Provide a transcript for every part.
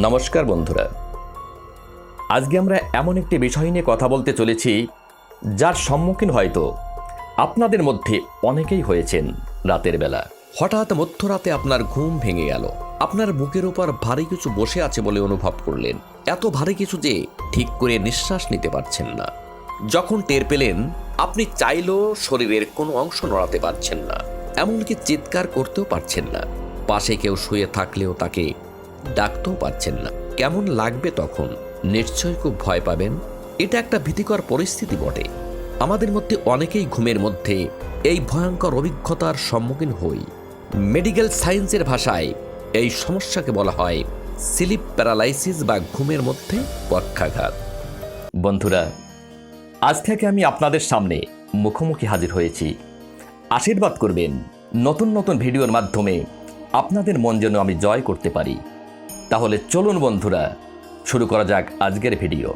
নমস্কার বন্ধুরা। আজকে আমরা এমন একটি বিষয় নিয়ে কথা বলতে চলেছি, যার সম্মুখীন হয়তো আপনাদের মধ্যে অনেকেই হয়েছেন রাতের বেলা। হঠাৎ মধ্যরাতে আপনার ঘুম ভেঙে গেল। আপনার বুকের উপর ভারী কিছু বসে আছে বলে অনুভব করলেন। এত ভারী কিছু যে ঠিক করে নিঃশ্বাস নিতে পারছেন না। যখন টের পেলেন, আপনি চাইলেও শরীরের কোনো অংশ নড়াতে পারছেন না। এমনকি চিৎকার করতেও পারছেন না। পাশে কেউ শুয়ে থাকলেও তাকে ডাকতেও পারছেন না। কেমন লাগবে তখন? নিশ্চয়ই খুব ভয় পাবেন। এটা একটা ভীতিকর পরিস্থিতি বটে। আমাদের মধ্যে অনেকেই ঘুমের মধ্যে এই ভয়ঙ্কর অভিজ্ঞতার সম্মুখীন হই। মেডিকেল সায়েন্সের ভাষায় এই সমস্যাকে বলা হয় স্লিপ প্যারালাইসিস বা ঘুমের মধ্যে পক্ষাঘাত। বন্ধুরা, আজ থেকে আমি আপনাদের সামনে মুখোমুখি হাজির হয়েছি। আশীর্বাদ করবেন। নতুন নতুন ভিডিওর মাধ্যমে আপনাদের মন যেন আমি জয় করতে পারি। তাহলে চলুন বন্ধুরা, শুরু করা যাক আজকের ভিডিও।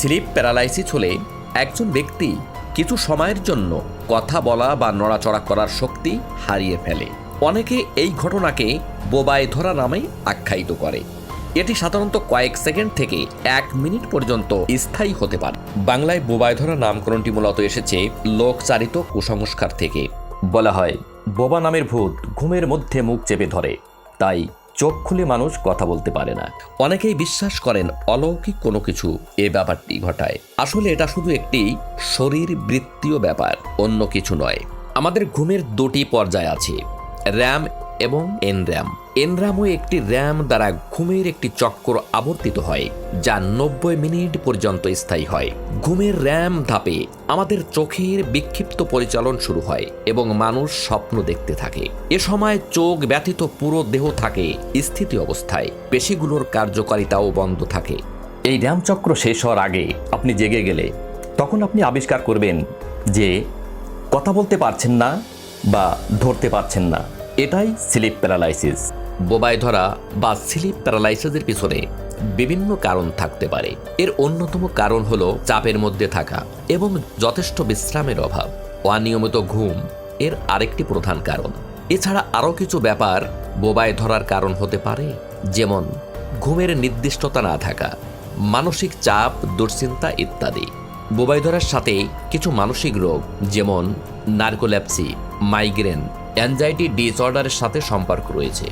স্লিপ প্যারালাইসিস হলে একজন ব্যক্তি কিছু সময়ের জন্য কথা বলা বা নড়াচড়া করার শক্তি হারিয়ে ফেলে। অনেকে এই ঘটনাকে বোবায় ধরা নামে আখ্যায়িত করে। এটি সাধারণত কয়েক সেকেন্ড থেকে এক মিনিট পর্যন্ত স্থায়ী হতে পারে। বাংলায় বোবায় ধরা নামকরণটি মূলত এসেছে লোকচারিত কুসংস্কার থেকে। বলা হয় বোবা নামের ভূত ঘুমের মধ্যে মুখ চেপে ধরে তাই চোখ খুলে মানুষ কথা বলতে পারে না। অনেকেই বিশ্বাস করেন অলৌকিক কোনো কিছু এ ব্যাপারটি ঘটায়। আসলে এটা শুধু একটি শরীর বৃত্তীয় ব্যাপার অন্য কিছু নয়। আমাদের ঘুমের দুটি পর্যায় আছে র্যাম এবং এনর্যাম এনর্যামও একটি র্যাম দ্বারা ঘুমের একটি চক্র আবর্তিত হয়, যা নব্বই মিনিট পর্যন্ত স্থায়ী হয়। ঘুমের র্যাম ধাপে আমাদের চোখের বিক্ষিপ্ত পরিচালন শুরু হয় এবং মানুষ স্বপ্ন দেখতে থাকে। এ সময় চোখ ব্যতীত পুরো দেহ থাকে স্থিতি অবস্থায়, পেশিগুলোর কার্যকারিতাও বন্ধ থাকে। এই র্যাম চক্র শেষ হওয়ার আগে আপনি জেগে গেলে তখন আপনি আবিষ্কার করবেন যে কথা বলতে পারছেন না বা ধরতে পারছেন না। এটাই স্লিপ প্যারালাইসিস। বোবায় ধরা বা স্লিপ প্যারালাইসিসের পিছনে বিভিন্ন কারণ থাকতে পারে। এর অন্যতম কারণ হলো চাপের মধ্যে থাকা এবং যথেষ্ট বিশ্রামের অভাব। অনিয়মিত ঘুম এর আরেকটি প্রধান কারণ। এছাড়া আরও কিছু ব্যাপার বোবায় ধরার কারণ হতে পারে, যেমন ঘুমের নির্দিষ্টতা না থাকা, মানসিক চাপ, দুশ্চিন্তা ইত্যাদি। বোবাই ধরার সাথে কিছু মানসিক রোগ, যেমন নার্কোল্যাপসি, মাইগ্রেন অ্যাংজাইটি ডিসঅর্ডারের সাথে সম্পর্ক রয়েছে।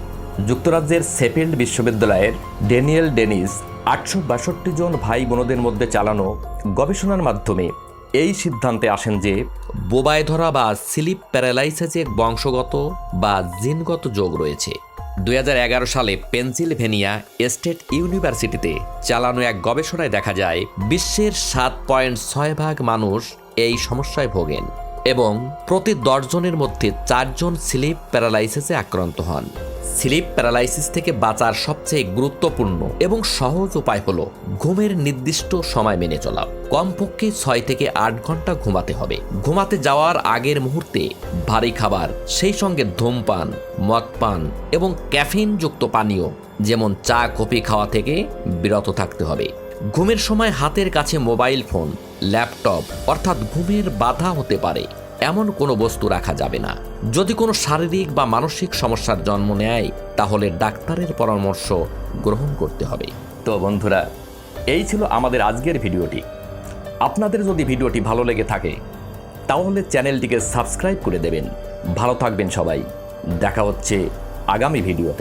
যুক্তরাজ্যের সেফিল্ড বিশ্ববিদ্যালয়ের ড্যানিয়েল ডেনিস আটশো বাষট্টি জন ভাই বোনদের মধ্যে চালানো গবেষণার মাধ্যমে এই সিদ্ধান্তে আসেন যে বোবায় ধরা বা স্লিপ প্যারালাইসিসের বংশগত বা জিনগত যোগ রয়েছে। দু হাজার এগারো সালে পেনসিলভেনিয়া স্টেট ইউনিভার্সিটিতে চালানো এক গবেষণায় দেখা যায়, বিশ্বের সাত পয়েন্ট ছয় ভাগ মানুষ এই সমস্যায় ভোগেন। এবং প্রতি দশজনের মধ্যে চারজন স্লিপ প্যারালাইসিসে আক্রান্ত হন। স্লিপ প্যারালাইসিস থেকে বাঁচার সবচেয়ে গুরুত্বপূর্ণ এবং সহজ উপায় হল ঘুমের নির্দিষ্ট সময় মেনে চলা। কমপক্ষে ছয় থেকে আট ঘণ্টা ঘুমাতে হবে। ঘুমাতে যাওয়ার আগের মুহূর্তে ভারী খাবার, সেই সঙ্গে ধূমপান মদ পান এবং ক্যাফিনযুক্ত পানীয়, যেমন চা, কফি খাওয়া থেকে বিরত থাকতে হবে। ঘুমের সময় হাতের কাছে মোবাইল ফোন, ল্যাপটপ, অর্থাৎ ঘুমের বাধা হতে পারে। এমন কোনো বস্তু রাখা যাবে না। যদি কোনো শারীরিক বা মানসিক সমস্যার জন্ম নেয়, তাহলে ডাক্তারের পরামর্শ গ্রহণ করতে হবে। তো বন্ধুরা, এই ছিল আমাদের আজকের ভিডিওটি। আপনাদের যদি ভিডিওটি ভালো লেগে থাকে, তাহলে চ্যানেলটিকে সাবস্ক্রাইব করে দেবেন। ভালো থাকবেন সবাই। দেখা হচ্ছে আগামী ভিডিওতে।